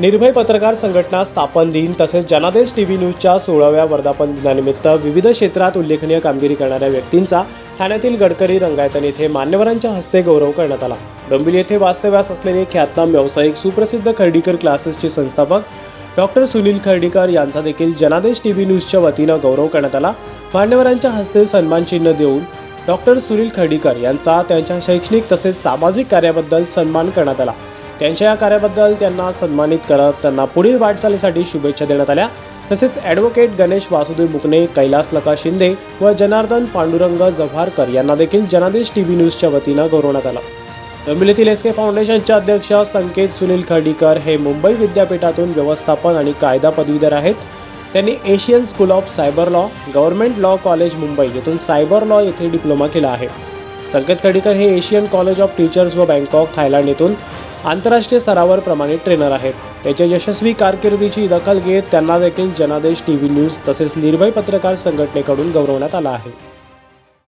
निर्भय पत्रकार संघटना स्थापन दिन तसेच जनादेश टी व्ही न्यूजच्या सोळाव्या वर्धापन दिनानिमित्त विविध क्षेत्रात उल्लेखनीय कामगिरी करणाऱ्या व्यक्तींचा ठाण्यातील गडकरी रंगायतन येथे मान्यवरांच्या हस्ते गौरव करण्यात आला. डोंबिवली येथे वास्तव्यास असलेले ख्यातनाम व्यावसायिक सुप्रसिद्ध खर्डीकर क्लासेसचे संस्थापक डॉक्टर सुनील खर्डीकर यांचा देखील जनादेश टी व्ही न्यूजच्या वतीनं गौरव करण्यात आला. मान्यवरांच्या हस्ते सन्मान चिन्ह देऊन डॉक्टर सुनील खर्डीकर यांचा त्यांच्या शैक्षणिक तसेच सामाजिक कार्याबद्दल सन्मान करण्यात आला. त्यांच्या या कार्याबद्दल त्यांना सन्मानित करत त्यांना पुढील वाटचालीसाठी शुभेच्छा देण्यात आल्या. तसेच ॲडव्होकेट गणेश वासुदेव मुकणे कैलास लका शिंदे व जनार्दन पांडुरंग जव्हारकर यांना देखील जनादेश टी व्ही न्यूजच्या वतीनं गौरवण्यात आला. डोंबिवलीतील एस के फाउंडेशनचे अध्यक्ष संकेत सुनील खर्डीकर हे मुंबई विद्यापीठातून व्यवस्थापन आणि कायदा पदवीधर आहेत. त्यांनी Asian school of cyber law government law college Mumbai येथून सायबर लॉ येथे डिप्लोमा केला आहे. संकेत खडीकर हे एशियन कॉलेज ऑफ टीचर्स व बँकॉक थायलंड येथून आंतरराष्ट्रीय स्तरावर प्रमाणित ट्रेनर आहेत. त्याच्या यशस्वी कारकिर्दीची दखल घेत त्यांना देखील जनादेश टी व्ही न्यूज तसेच निर्भय पत्रकार संघटनेकडून गौरवण्यात आला आहे.